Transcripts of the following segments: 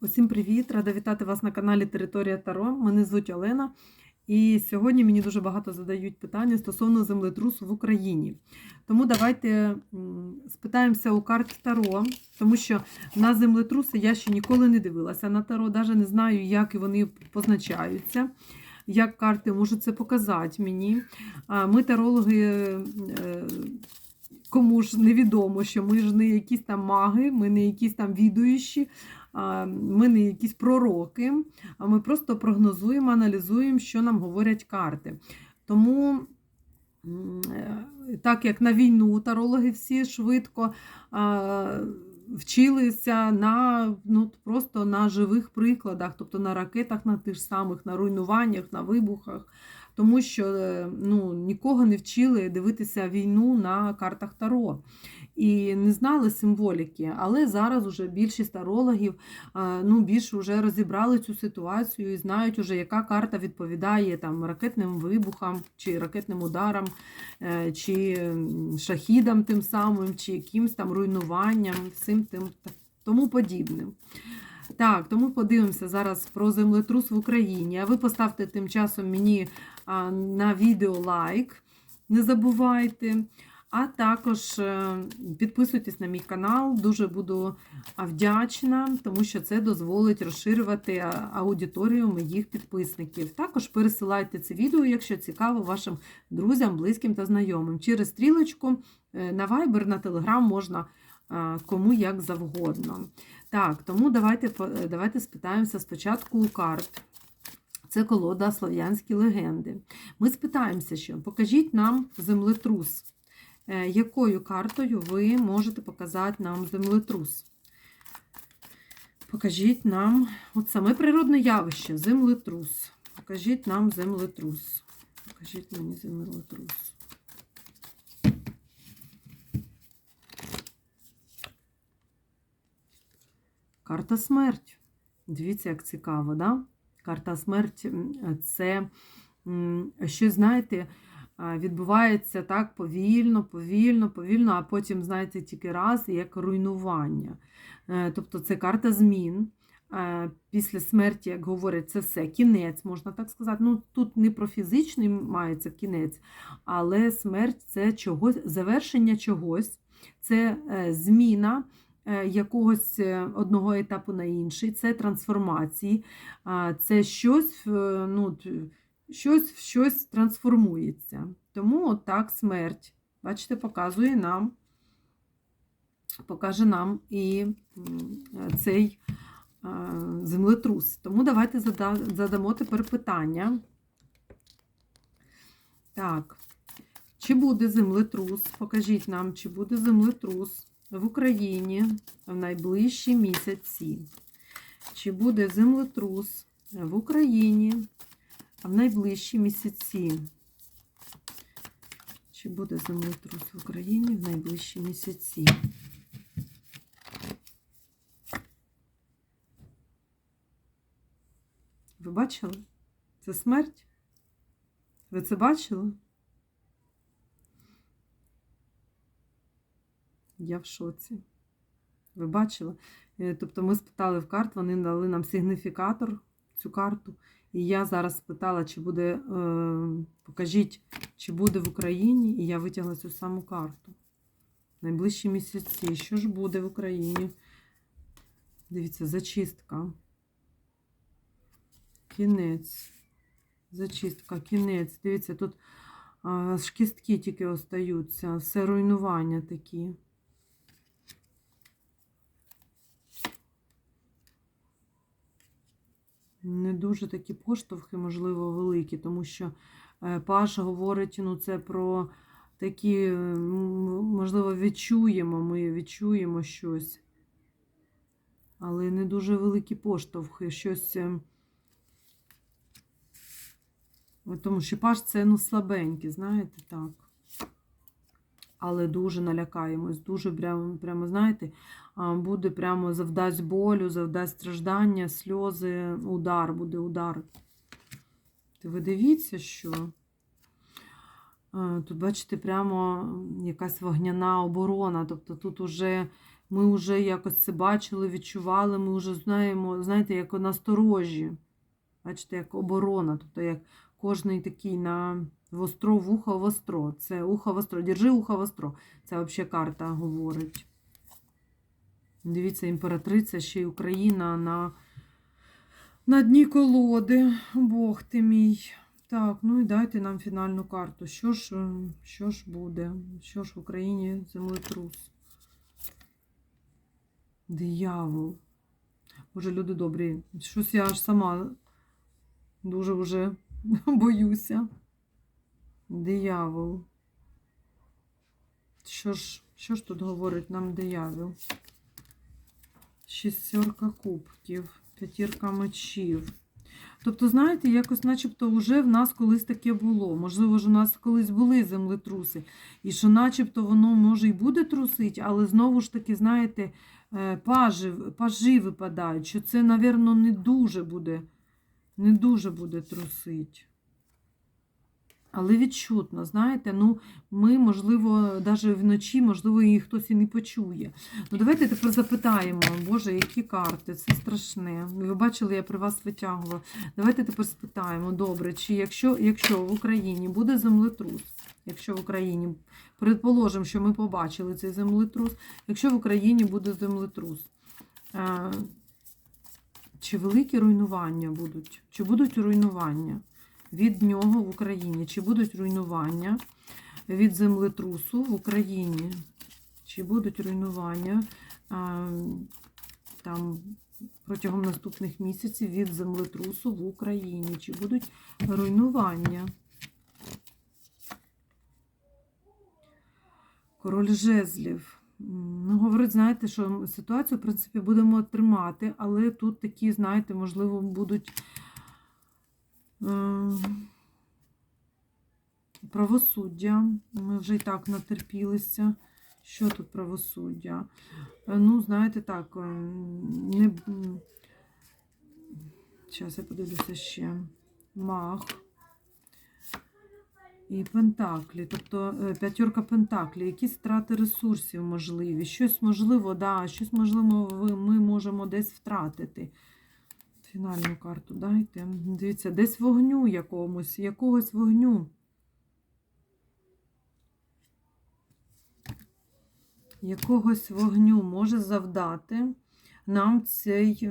Усім привіт! Рада вітати вас на каналі Територія Таро. Мене звуть Олена. І сьогодні мені дуже багато задають питання стосовно землетрусу в Україні. Тому давайте спитаємося у карт Таро, тому що на землетруси я ще ніколи не дивилася на Таро, навіть не знаю, як вони позначаються, як карти можуть це показати мені. Ми тарологи. Кому ж невідомо, що ми ж не якісь там маги, ми не якісь там відуючі, ми не якісь пророки, а ми просто прогнозуємо, аналізуємо, що нам говорять карти. Тому, е, так як на війну тарологи всі швидко а, вчилися на ну, просто на живих прикладах, тобто на ракетах, на тих самих, на руйнуваннях, на вибухах. Тому що е, ну, нікого не вчили дивитися війну на картах Таро і не знали символіки. Але зараз уже більшість тарологів е, ну, більше вже розібрали цю ситуацію і знають, уже, яка карта відповідає там, ракетним вибухам, чи ракетним ударам, е, чи шахідам тим самим, чи якимсь там руйнуванням, всім тим тому подібним. Так, тому подивимося зараз про землетрус в Україні. А ви поставте тим часом мені на відео лайк, не забувайте. А також е, підписуйтесь на мій канал, дуже буду вдячна, тому що це дозволить розширювати аудиторію моїх підписників. Також пересилайте це відео, якщо цікаво, вашим друзям, близьким та знайомим. Через стрілочку е, на Viber, на Telegram можна кому як завгодно. Так, тому давайте, е, давайте спитаємося спочатку у карт. Це колода Слов'янські легенди. Ми спитаємося, що покажіть нам землетрус. Е, Якою картою ви можете показати нам землетрус? Покажіть нам от саме природне явище, землетрус. Покажіть нам землетрус. Покажіть мені землетрус. Карта смерть. Дивіться, як цікаво, да? Карта смерть це щось, знаєте, відбувається так повільно, повільно, повільно, а потім, знаєте, тільки раз, як руйнування. Е, Тобто це карта змін. Е, Після смерті, як говорять, це все кінець, можна так сказати. Ну, тут не про фізичний мається кінець, але смерть це чогось, завершення чогось, це е, зміна якогось е, одного етапу на інший, це трансформації, це щось, е, ну, щось в щось трансформується. Тому от так смерть, бачите, показує нам, покаже нам і цей землетрус. Тому давайте задамо тепер питання. Так, чи буде землетрус? Покажіть нам, чи буде землетрус в Україні в найближчі місяці. Чи буде землетрус в Україні в найближчі місяці? Чи буде землетрус в Україні в найближчі місяці? Ви бачили? Це смерть? Ви це бачили? Я в шоці. Ви бачили? Е, Тобто ми спитали в карт, вони дали нам сигніфікатор цю карту. І я зараз спитала, чи буде, е, покажіть, чи буде в Україні, і я витягла цю саму карту. Найближчі місяці. Що ж буде в Україні? Дивіться, зачистка. Кінець. Зачистка, кінець. Дивіться, тут а, ж кістки тільки остаються, все руйнування такі. Не дуже такі поштовхи, можливо, великі, тому що е, Паш говорить, ну, це про такі, можливо, відчуємо, ми відчуємо щось. Але не дуже великі поштовхи, щось. е, Тому що паш це ну, слабенький, знаєте, так. Але дуже налякаємось, дуже прямо, прямо знаєте, буде прямо завдасть болю, завдасть страждання, сльози, удар, буде удар. Ви дивіться, що тут, бачите, прямо якась вогняна оборона. Тобто тут уже Ми вже якось це бачили, відчували, ми вже знаємо, знаєте, як насторожі. Бачите, як оборона, тобто як кожний такий на востро, вухо востро. Це ухо востро. Держи ухо востро. Це взагалі карта говорить. Дивіться, імператриця, ще й Україна на, на дні колоди. Бог ти мій. Так, ну і дайте нам фінальну карту. Що ж, е, що ж буде? Що ж в Україні землетрус? Диявол. Боже, люди добрі. Щось я аж сама дуже вже боюся. Диявол. Що ж, що ж тут говорить нам диявол? Шістерка кубків, п'ятірка мечів. Тобто, знаєте, якось начебто вже в нас колись таке було. Можливо ж у нас колись були землетруси. І що начебто воно може і буде трусити, але знову ж таки, знаєте, е, пажі, пажі випадають, що це, напевно, не дуже буде, не дуже буде трусить. Але відчутно, знаєте, ну ми, можливо, навіть вночі, можливо, її хтось і не почує. Ну, давайте тепер запитаємо, Боже, які карти? Це страшне. Ви бачили, я при вас витягувала. Давайте тепер спитаємо, добре, чи якщо, якщо в Україні буде землетрус, якщо в Україні, предположимо, що ми побачили цей землетрус, якщо в Україні буде землетрус, е, чи великі руйнування будуть? Чи будуть руйнування? Від нього в Україні? Чи будуть руйнування від землетрусу в Україні? Чи будуть руйнування а, там протягом наступних місяців від землетрусу в Україні? Чи будуть руйнування? Король жезлів. Ну, говорить, знаєте, що ситуацію, в принципі, будемо тримати, але тут такі, знаєте, можливо, будуть Правосуддя. Ми вже і так натерпілися. Що тут правосуддя? Е, Ну, знаєте, так, ем, не. Зараз я подивлюся ще. Мах. І Пентаклі, тобто е, п'ятерка Пентаклі, якісь втрати ресурсів можливі. Щось можливо, да, щось можливо, ми можемо десь втратити. Фінальну карту дайте. Дивіться, десь вогню якомусь, якогось вогню. Якогось вогню може завдати нам цей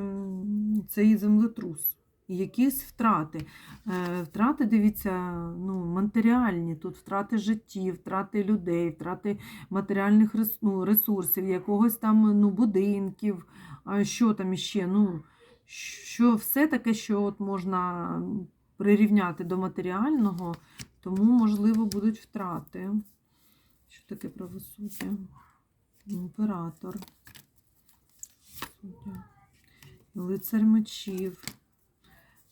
цей землетрус. Якісь втрати. Е, втрати, дивіться, ну, матеріальні, тут втрати життів, втрати людей, втрати матеріальних ну, ресурсів, якогось там ну, будинків, що там іще. ну, що все таке, що от можна прирівняти до матеріального, тому, можливо, будуть втрати. Що таке правосуддя? Імператор. Лицар мечів.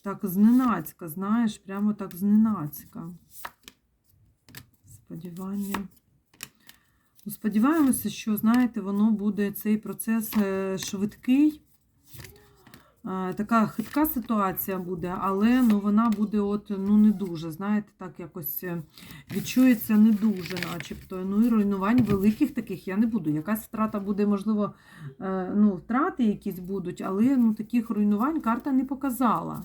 Так, зненацька, знаєш, прямо так зненацька. Сподівання. Ну, Сподіваємося, що, знаєте, воно буде цей процес е, швидкий. Така хитка ситуація буде, але ну, вона буде от, ну, не дуже, знаєте, так якось е, відчується не дуже, начебто. Ну і руйнувань великих таких я не буду. Якась втрата буде, можливо, е, ну, втрати якісь будуть, але ну, таких руйнувань карта не показала.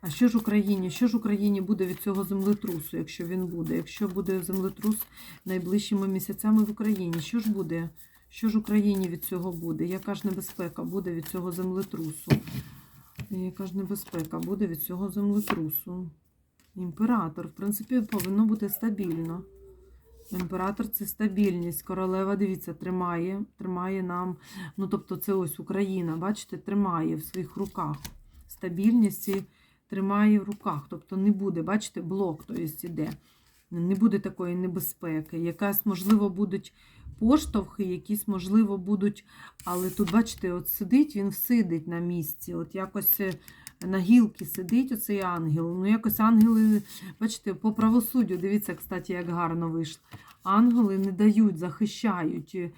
А що ж Україні? Що ж Україні буде від цього землетрусу, якщо він буде? Якщо буде землетрус найближчими місяцями в Україні, що ж буде? Що ж Україні від цього буде? Яка ж небезпека буде від цього землетрусу? Яка ж небезпека буде від цього землетрусу? Імператор, в принципі, повинно бути стабільно. Імператор це стабільність. Королева, дивіться, тримає, тримає нам. Ну, тобто, це ось Україна, бачите, тримає в своїх руках. Стабільність і тримає в руках. Тобто не буде, бачите, блок, тобто іде. Не буде такої небезпеки. Якась, можливо, будуть поштовхи, якісь, можливо, будуть. Але тут, бачите, от сидить, він сидить на місці. От якось е, на гілки сидить оцей ангел. Ну, якось ангели, бачите, по правосуддю, дивіться, кстати, як гарно вийшло. Ангели не дають, захищають, е,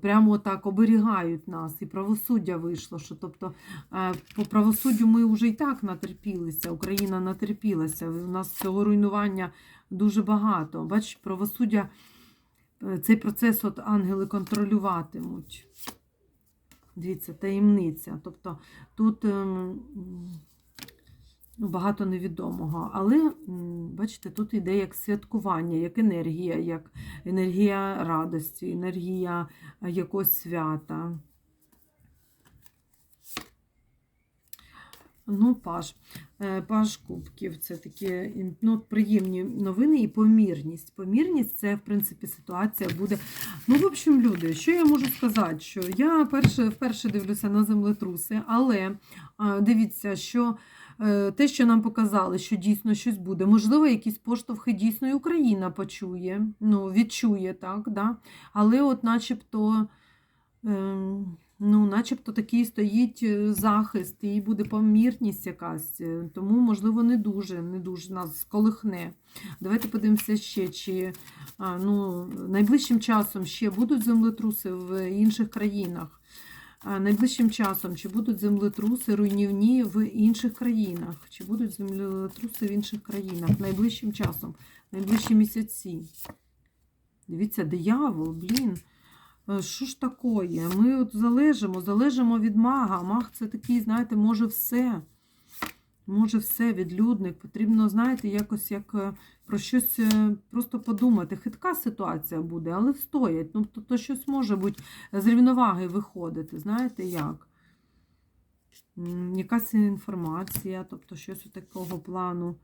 прямо так оберігають нас. І правосуддя вийшло. що, Тобто е, по правосуддю ми вже і так натерпілися, Україна натерпілася. У нас цього руйнування дуже багато. Бачите, правосуддя цей процес от ангели контролюватимуть. Дивіться, таємниця. Тобто тут ем, ну, багато невідомого. Але, бачите, тут йде як святкування, як енергія, як енергія радості, енергія е, якогось свята. Ну, паж. Е, Паж кубків це такі ну, приємні новини і помірність. Помірність це, в принципі, ситуація буде. Ну, в общем, люди, що я можу сказати? Що я перше, вперше дивлюся на землетруси, але дивіться, що е, те, що нам показали, що дійсно щось буде, можливо, якісь поштовхи дійсно і Україна почує, ну, відчує, так, да? але от начебто. Ем, Ну, начебто такий стоїть е, захист, і буде помірність якась, е, тому, можливо, не дуже, не дуже нас сколихне. Давайте подивимося ще, чи ну, найближчим часом ще будуть землетруси в інших країнах. Найближчим часом, чи будуть землетруси руйнівні в інших країнах, чи будуть землетруси в інших країнах найближчим часом, найближчі місяці. Дивіться, диявол, блін. Е, Що ж такое? Ми от залежимо, залежимо від мага. Маг це такий, знаєте, може все. Може все, відлюдник. Потрібно, знаєте, якось як е, про щось е, просто подумати. Хитка ситуація буде, але встоять. Ну, то, то щось може бути з рівноваги виходити. Знаєте як? Якась інформація, тобто щось такого плану.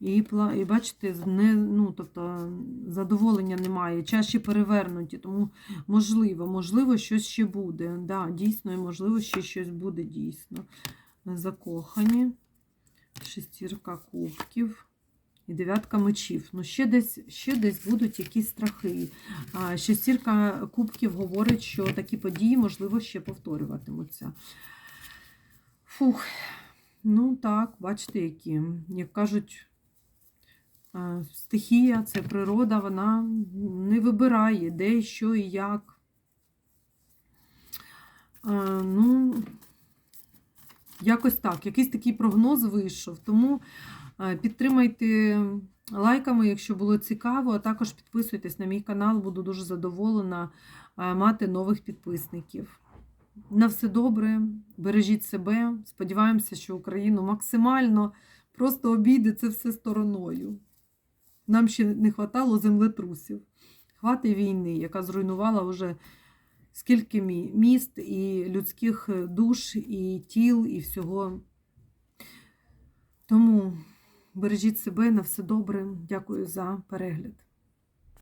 І, і бачите, не, ну, тобто, задоволення немає, чаші перевернуті, тому можливо, можливо, щось ще буде. Да, дійсно, і можливо, ще щось буде дійсно. Закохані, шестірка кубків і дев'ятка мечів. Ну, ще десь, ще десь будуть якісь страхи. Шестірка кубків говорить, що такі події, можливо, ще повторюватимуться. Фух, ну так, бачите, які, як кажуть, Стихія, це природа, вона не вибирає, де, що і як. Ну, якось так, якийсь такий прогноз вийшов. Тому підтримайте лайками, якщо було цікаво, а також підписуйтесь на мій канал, буду дуже задоволена мати нових підписників. На все добре, бережіть себе. Сподіваємося, що Україну максимально просто обійде це все стороною. Нам ще не хватало землетрусів. Хвати війни, яка зруйнувала вже скільки міст і людських е, душ, і тіл, і всього. Тому бережіть себе на все добре. Дякую за перегляд.